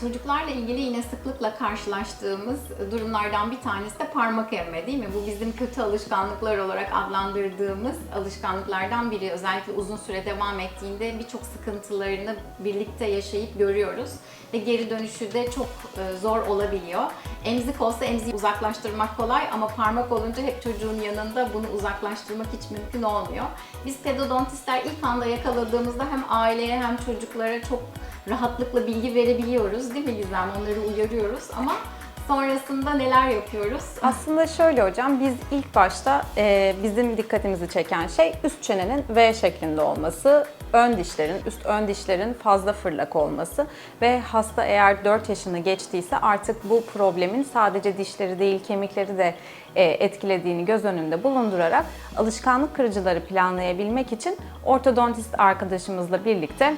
çocuklarla ilgili yine sıklıkla karşılaştığımız durumlardan bir tanesi de parmak emme değil mi? Bu bizim kötü alışkanlıklar olarak adlandırdığımız alışkanlıklardan biri. Özellikle uzun süre devam ettiğinde birçok sıkıntılarını birlikte yaşayıp görüyoruz. Ve geri dönüşü de çok e, zor olabiliyor. Emzik olsa emziği uzaklaştırmak kolay ama parmak olunca hep çocuğun yanında bunu uzaklaştırmak hiç mümkün olmuyor. Biz pedodontistler ilk anda yakaladığımızda hem aileye hem çocuklara çok rahatlıkla bilgi verebiliyoruz değil mi Gizem? Onları uyarıyoruz ama sonrasında neler yapıyoruz? Aslında şöyle hocam, biz ilk başta e, bizim dikkatimizi çeken şey üst çenenin V şeklinde olması, ön dişlerin, üst ön dişlerin fazla fırlak olması ve hasta eğer 4 yaşını geçtiyse artık bu problemin sadece dişleri değil kemikleri de e, etkilediğini göz önünde bulundurarak alışkanlık kırıcıları planlayabilmek için ortodontist arkadaşımızla birlikte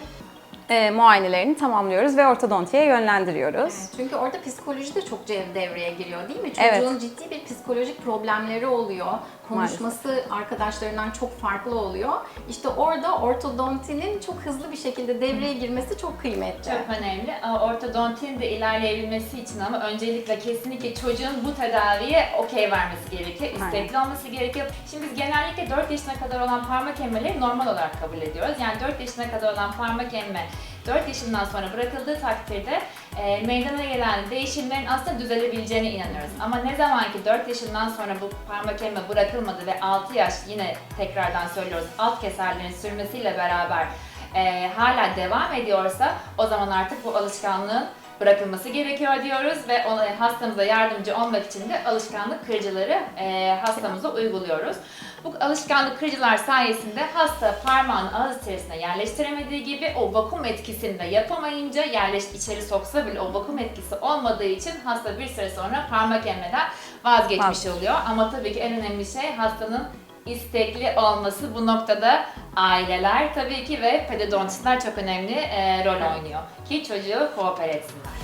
e, muayenelerini tamamlıyoruz ve ortodontiye yönlendiriyoruz. Çünkü orada psikoloji de çok devreye giriyor değil mi? Evet. Çocuğun ciddi bir psikolojik problemleri oluyor. Konuşması arkadaşlarından çok farklı oluyor. İşte orada ortodontinin çok hızlı bir şekilde devreye girmesi çok kıymetli. Çok önemli. Aa, Ortodontinin de ilerleyebilmesi için ama öncelikle kesinlikle çocuğun bu tedaviye okey vermesi gerekiyor. istekli olması gerekiyor. Şimdi biz genellikle 4 yaşına kadar olan parmak emmeleri normal olarak kabul ediyoruz. Yani 4 yaşına kadar olan parmak emme 4 yaşından sonra bırakıldığı takdirde e, meydana gelen değişimlerin aslında düzelebileceğine inanıyoruz. Ama ne zaman ki 4 yaşından sonra bu parmak emme bırakılmadı ve 6 yaş yine tekrardan söylüyoruz alt keserlerin sürmesiyle beraber e, hala devam ediyorsa o zaman artık bu alışkanlığın bırakılması gerekiyor diyoruz ve ona, hastamıza yardımcı olmak için de alışkanlık kırıcıları e, hastamıza uyguluyoruz. Bu alışkanlık kırıcılar sayesinde hasta parmağını ağız içerisine yerleştiremediği gibi o vakum etkisini de yapamayınca yerleş içeri soksa bile o vakum etkisi olmadığı için hasta bir süre sonra parmak emmeden vazgeçmiş Vazgeç. oluyor. Ama tabii ki en önemli şey hastanın istekli olması bu noktada aileler tabii ki ve pedodontistler çok önemli e, rol oynuyor ki çocuğu kooper etsinler.